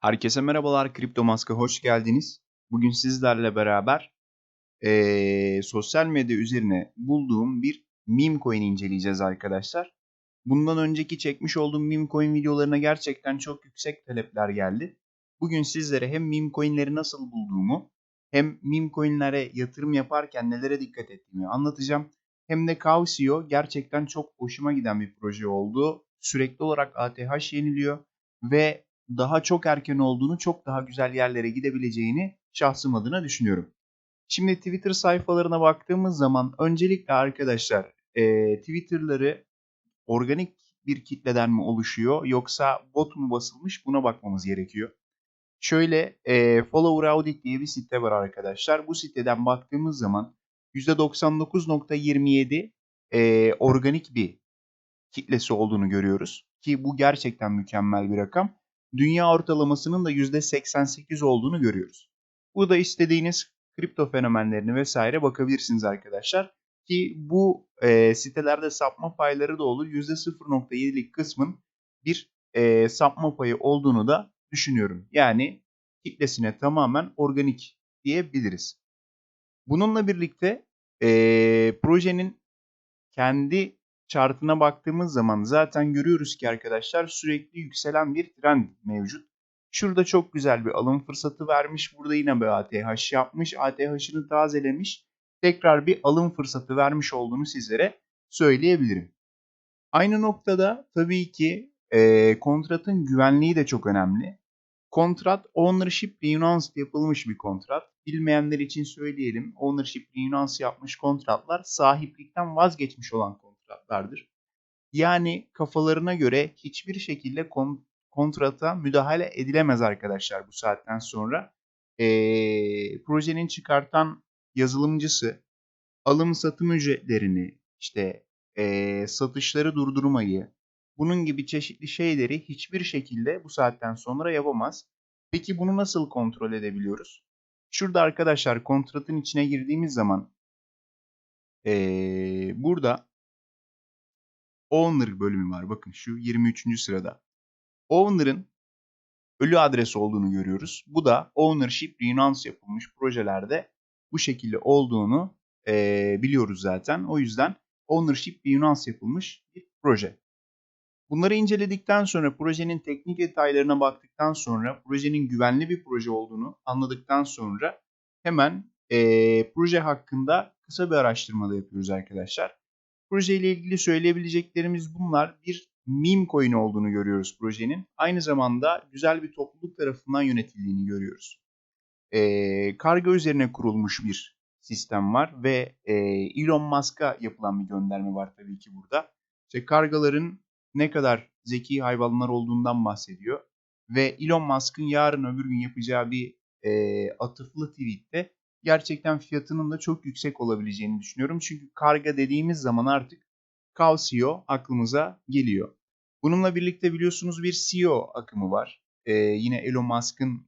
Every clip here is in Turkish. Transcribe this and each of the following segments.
Herkese merhabalar, Kripto Mask'a hoş geldiniz. Bugün sizlerle beraber eee, sosyal medya üzerine bulduğum bir meme coin inceleyeceğiz arkadaşlar. Bundan önceki çekmiş olduğum meme coin videolarına gerçekten çok yüksek talepler geldi. Bugün sizlere hem meme coinleri nasıl bulduğumu hem meme coinlere yatırım yaparken nelere dikkat ettiğimi anlatacağım. Hem de Cavsio gerçekten çok hoşuma giden bir proje oldu. Sürekli olarak ATH yeniliyor ve daha çok erken olduğunu, çok daha güzel yerlere gidebileceğini şahsım adına düşünüyorum. Şimdi Twitter sayfalarına baktığımız zaman öncelikle arkadaşlar e, Twitter'ları organik bir kitleden mi oluşuyor yoksa bot mu basılmış buna bakmamız gerekiyor. Şöyle e, Follower Audit diye bir site var arkadaşlar. Bu siteden baktığımız zaman %99.27 e, organik bir kitlesi olduğunu görüyoruz. Ki bu gerçekten mükemmel bir rakam. Dünya ortalamasının da %88 olduğunu görüyoruz. Bu da istediğiniz kripto fenomenlerini vesaire bakabilirsiniz arkadaşlar. Ki bu e, sitelerde sapma payları da olur. %0.7'lik kısmın bir e, sapma payı olduğunu da düşünüyorum. Yani kitlesine tamamen organik diyebiliriz. Bununla birlikte e, projenin kendi chartına baktığımız zaman zaten görüyoruz ki arkadaşlar sürekli yükselen bir trend mevcut. Şurada çok güzel bir alım fırsatı vermiş. Burada yine bir ATH yapmış. ATH'ını tazelemiş. Tekrar bir alım fırsatı vermiş olduğunu sizlere söyleyebilirim. Aynı noktada tabii ki e, kontratın güvenliği de çok önemli. Kontrat ownership renounced yapılmış bir kontrat. Bilmeyenler için söyleyelim. Ownership renounced yapmış kontratlar sahiplikten vazgeçmiş olan kontratlardır. Yani kafalarına göre hiçbir şekilde kon- kontrata müdahale edilemez arkadaşlar bu saatten sonra. Ee, projenin çıkartan yazılımcısı alım satım ücretlerini işte ee, satışları durdurmayı bunun gibi çeşitli şeyleri hiçbir şekilde bu saatten sonra yapamaz. Peki bunu nasıl kontrol edebiliyoruz? Şurada arkadaşlar kontratın içine girdiğimiz zaman ee, burada owner bölümü var. Bakın şu 23. sırada. Owner'ın ölü adres olduğunu görüyoruz. Bu da ownership renounce yapılmış projelerde bu şekilde olduğunu ee, biliyoruz zaten. O yüzden ownership renounce yapılmış bir proje. Bunları inceledikten sonra projenin teknik detaylarına baktıktan sonra projenin güvenli bir proje olduğunu anladıktan sonra hemen ee, proje hakkında kısa bir araştırma da yapıyoruz arkadaşlar. Proje ile ilgili söyleyebileceklerimiz bunlar. Bir meme coin olduğunu görüyoruz projenin. Aynı zamanda güzel bir topluluk tarafından yönetildiğini görüyoruz. Ee, kargo üzerine kurulmuş bir sistem var ve e, Elon Musk'a yapılan bir gönderme var tabii ki burada. İşte kargaların ne kadar zeki hayvanlar olduğundan bahsediyor. Ve Elon Musk'ın yarın öbür gün yapacağı bir e, atıflı tweette gerçekten fiyatının da çok yüksek olabileceğini düşünüyorum. Çünkü karga dediğimiz zaman artık Calcio aklımıza geliyor. Bununla birlikte biliyorsunuz bir CEO akımı var. E, yine Elon Musk'ın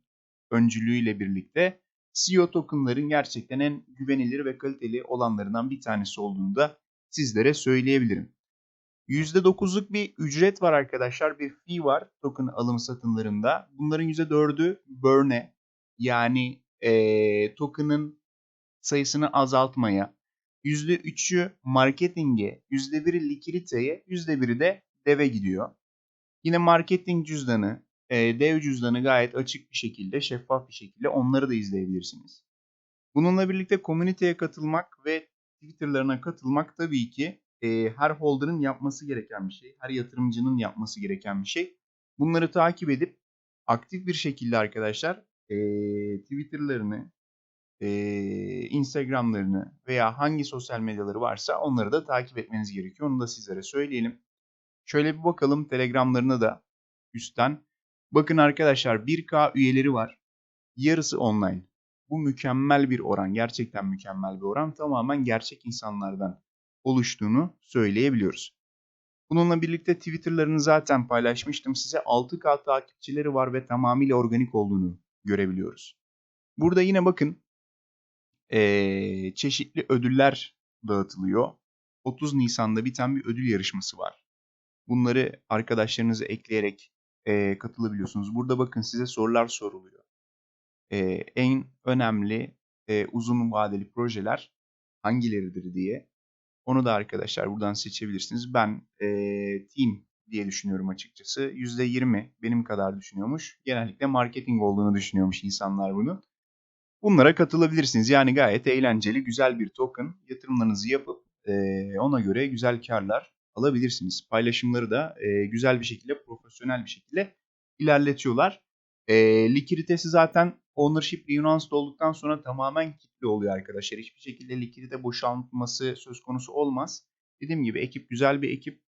öncülüğüyle birlikte CEO tokenların gerçekten en güvenilir ve kaliteli olanlarından bir tanesi olduğunu da sizlere söyleyebilirim. %9'luk bir ücret var arkadaşlar. Bir fee var token alım satımlarında. Bunların %4'ü burn'e yani e, token'ın sayısını azaltmaya, %3'ü marketinge, %1'i likiditeye, %1'i de deve gidiyor. Yine marketing cüzdanı, e, dev cüzdanı gayet açık bir şekilde, şeffaf bir şekilde onları da izleyebilirsiniz. Bununla birlikte komüniteye katılmak ve Twitter'larına katılmak tabii ki e, her holder'ın yapması gereken bir şey. Her yatırımcının yapması gereken bir şey. Bunları takip edip aktif bir şekilde arkadaşlar e, Twitter'larını, e, Instagram'larını veya hangi sosyal medyaları varsa onları da takip etmeniz gerekiyor. Onu da sizlere söyleyelim. Şöyle bir bakalım Telegram'larına da üstten. Bakın arkadaşlar 1K üyeleri var. Yarısı online. Bu mükemmel bir oran. Gerçekten mükemmel bir oran. Tamamen gerçek insanlardan oluştuğunu söyleyebiliyoruz. Bununla birlikte Twitter'larını zaten paylaşmıştım size. 6K takipçileri var ve tamamıyla organik olduğunu görebiliyoruz. Burada yine bakın ee, çeşitli ödüller dağıtılıyor. 30 Nisan'da biten bir ödül yarışması var. Bunları arkadaşlarınızı ekleyerek e, katılabiliyorsunuz. Burada bakın size sorular soruluyor. E, en önemli e, uzun vadeli projeler hangileridir diye. Onu da arkadaşlar buradan seçebilirsiniz. Ben e, team diye düşünüyorum açıkçası. %20 benim kadar düşünüyormuş. Genellikle marketing olduğunu düşünüyormuş insanlar bunu. Bunlara katılabilirsiniz. Yani gayet eğlenceli, güzel bir token. Yatırımlarınızı yapıp e, ona göre güzel karlar alabilirsiniz. Paylaşımları da e, güzel bir şekilde, profesyonel bir şekilde ilerletiyorlar. E, likiditesi zaten ownership reannounced olduktan sonra tamamen kilitli oluyor arkadaşlar. Hiçbir şekilde likidite boşaltması söz konusu olmaz. Dediğim gibi ekip güzel bir ekip.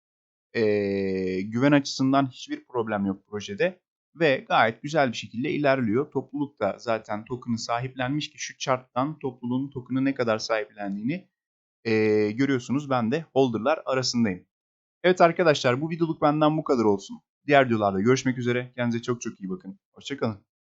E, güven açısından hiçbir problem yok projede ve gayet güzel bir şekilde ilerliyor. Topluluk da zaten token'ı sahiplenmiş ki şu chart'tan topluluğun token'ı ne kadar sahiplendiğini e, görüyorsunuz. Ben de holder'lar arasındayım. Evet arkadaşlar bu videoluk benden bu kadar olsun. Diğer videolarda görüşmek üzere. Kendinize çok çok iyi bakın. Hoşçakalın.